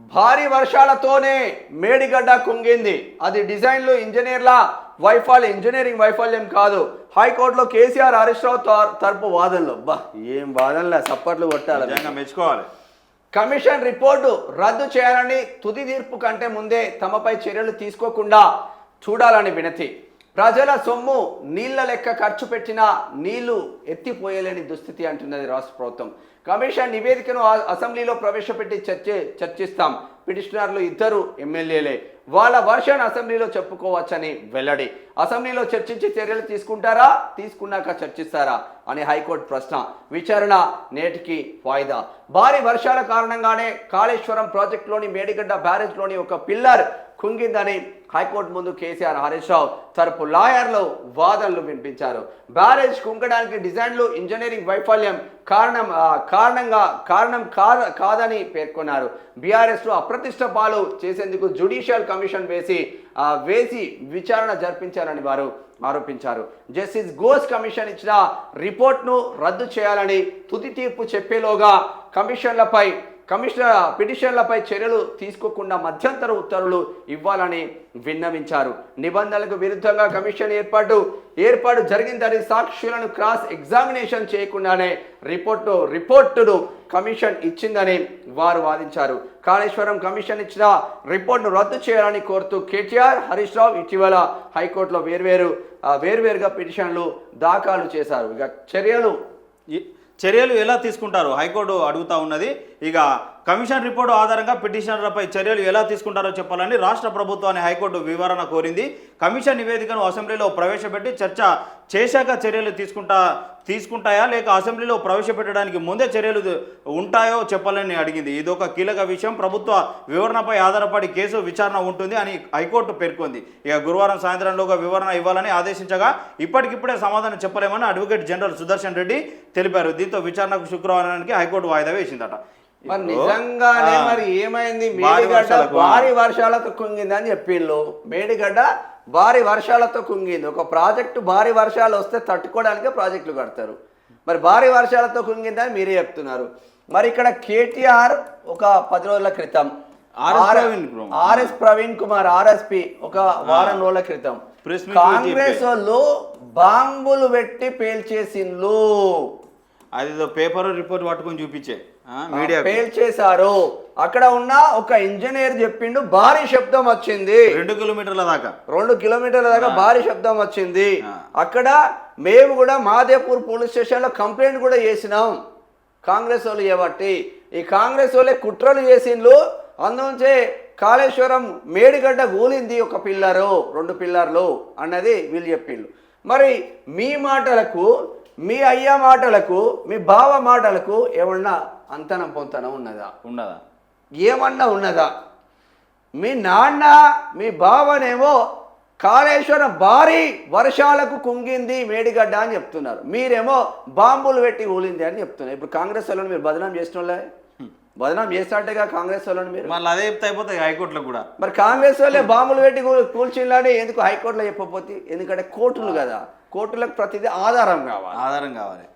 భారీ వర్షాలతోనే మేడిగడ్డ కుంగింది. అది డిజైన్లు ఇంజనీర్ల వైఫల్యం ఇంజనీరింగ్ వైఫల్యం కాదు. హైకోర్టులో కేసీఆర్ హరీష్ రావు తరపు వాదనలు. బా ఏం వాదనలే సప్పట్లు కొట్టాలి. మెచ్చుకోవాలి. కమిషన్ రిపోర్టు రద్దు చేయాలని తుది తీర్పు కంటే ముందే తమపై చర్యలు తీసుకోకుండా చూడాలని వినతి. ప్రజల సొమ్ము నీళ్ళ లెక్క ఖర్చు పెట్టినా నీళ్ళు ఎత్తిపోయలేని దుస్థితి అంటున్నది రాష్ట్ర ప్రభుత్వం. కమిషన్ నివేదికను అసెంబ్లీలో ప్రవేశపెట్టి చర్చ చర్చిస్తాం. పిటిషనర్లు ఇద్దరు ఎమ్మెల్యేలే. వాళ్ళ వర్షన్ అసెంబ్లీలో చెప్పుకోవచ్చని వెల్లడి. అసెంబ్లీలో చర్చించి చర్యలు తీసుకుంటారా? తీసుకున్నాక చర్చిస్తారా? అని హైకోర్టు ప్రశ్న. విచారణ నేటికి వాయిదా. భారీ వర్షాల కారణంగానే కాళేశ్వరం ప్రాజెక్టులోని మేడిగడ్డ బ్యారేజ్లోని ఒక పిల్లర్ కుంగిందని హైకోర్టు ముందు కేసీఆర్ హరీష్ రావు తరపు లాయర్లు వాదనలు వినిపించారు. బ్యారేజ్ కుంగడానికి డిజైన్లు ఇంజనీరింగ్ వైఫల్యం కారణం కారణంగా కారణం కాదని పేర్కొన్నారు. బీఆర్ఎస్లో అప్రతిష్ట పాలు చేసేందుకు జుడిషియల్ కమిషన్ వేసి వేసి విచారణ జరిపించారని వారు ఆరోపించారు. జస్టిస్ ఘోష్ కమిషన్ ఇచ్చిన రిపోర్ట్ను రద్దు చేయాలని తుది తీర్పు చెప్పేలోగా కమిషన్లపై కమిషనర్ పిటిషన్లపై చర్యలు తీసుకోకుండా మధ్యంతర ఉత్తర్వులు ఇవ్వాలని విన్నవించారు. నిబంధనలకు విరుద్ధంగా కమిషన్ ఏర్పాటు ఏర్పాటు జరిగిందని సాక్షులను క్రాస్ ఎగ్జామినేషన్ చేయకుండానే రిపోర్టు రిపోర్టును కమిషన్ ఇచ్చిందని వారు వాదించారు. కాళేశ్వరం కమిషన్ ఇచ్చిన రిపోర్ట్ను రద్దు చేయాలని కోరుతూ కేటీఆర్ హరీష్ రావు ఇటీవల హైకోర్టులో వేర్వేరు వేర్వేరుగా పిటిషన్లు దాఖలు చేశారు. ఇక చర్యలు చర్యలు ఎలా తీసుకుంటారు? హైకోర్టు అడుగుతా ఉన్నది ఇక కమిషన్ రిపోర్టు ఆధారంగా పిటిషనర్లపై చర్యలు ఎలా తీసుకుంటారో చెప్పాలని రాష్ట్ర ప్రభుత్వాన్ని హైకోర్టు వివరణ కోరింది. కమిషన్ నివేదికను అసెంబ్లీలో ప్రవేశపెట్టి చర్చ చేశాక చర్యలు తీసుకుంటా తీసుకుంటాయా లేక అసెంబ్లీలో ప్రవేశపెట్టడానికి ముందే చర్యలు ఉంటాయో చెప్పాలని అడిగింది. ఇది ఒక కీలక విషయం. ప్రభుత్వ వివరణపై ఆధారపడి కేసు విచారణ ఉంటుంది అని హైకోర్టు పేర్కొంది. ఇక గురువారం సాయంత్రంలోగా వివరణ ఇవ్వాలని ఆదేశించగా ఇప్పటికిప్పుడే సమాధానం చెప్పలేమని అడ్వకేట్ జనరల్ సుదర్శన్ రెడ్డి తెలిపారు. దీంతో విచారణకు శుక్రవారానికి హైకోర్టు వాయిదా వేసిందట. మరి నిజంగానే మరి ఏమైంది? మేడిగడ్డ. భారీ వర్షాలతో కుంగిందని చెప్పిండ్రు మేడిగడ్డ భారీ వర్షాలతో కుంగింది. ఒక ప్రాజెక్టు భారీ వర్షాలు వస్తే తట్టుకోవడానికే ప్రాజెక్టులు కడతారు. మరి భారీ వర్షాలతో కుంగిందని మీరే చెప్తున్నారు. మరి ఇక్కడ కేటీఆర్ ఒక పది రోజుల క్రితం R S R- Praveen Kumar. R S Praveen Kumar R S P ఒక వారం రోజుల క్రితం. కాంగ్రెస్. వాళ్ళు బాంబులు పెట్టి పేల్చేసిండ్లు. అది పేపర్ రిపోర్ట్ పట్టుకొని చూపించే మీడియా పేల్చేశారు అక్కడ ఉన్న ఒక ఇంజనీర్ చెప్పిండు భారీ శబ్దం వచ్చింది. రెండు కిలోమీటర్ల దాకా. రెండు కిలోమీటర్ల దాకా భారీ శబ్దం వచ్చింది. అక్కడ మేము కూడా మాదేపూర్ పోలీస్ స్టేషన్లో కంప్లైంట్ కూడా చేసినాం. కాంగ్రెస్ వాళ్ళు చేయబట్టి ఈ కాంగ్రెస్ వాళ్ళే కుట్రలు చేసిండ్రు అందుంచే కాళేశ్వరం మేడిగడ్డ కూలింది ఒక పిల్లరు రెండు పిల్లర్లు అన్నది వీళ్ళు చెప్పిండ్రు. మరి మీ మాటలకు మీ అయ్య మాటలకు మీ బావ మాటలకు ఏమన్నా అంతనం పొంతనం ఉన్నదా? ఉండదా ఏమన్నా ఉన్నదా? మీ నాన్న మీ బావనేమో కాళేశ్వరం భారీ వర్షాలకు కుంగింది మేడిగడ్డ అని చెప్తున్నారు. మీరేమో బాంబులు పెట్టి ఊలింది అని చెప్తున్నారు. ఇప్పుడు కాంగ్రెస్ వాళ్ళని మీరు బదనాం చేసిన వాళ్ళే? బదనాం చేస్తాంటేగా కాంగ్రెస్ వాళ్ళని మీరు. మళ్ళీ అదే చెప్తే అయిపోతాయి హైకోర్టులో కూడా. మరి కాంగ్రెస్ వాళ్ళే బాంబులు పెట్టి కూల్చిందని ఎందుకు హైకోర్టులో చెప్పకపోతే ఎందుకంటే కోర్టులు కదా. కోర్టులకు ప్రతిదీ ఆధారం కావాలి. ఆధారం కావాలి.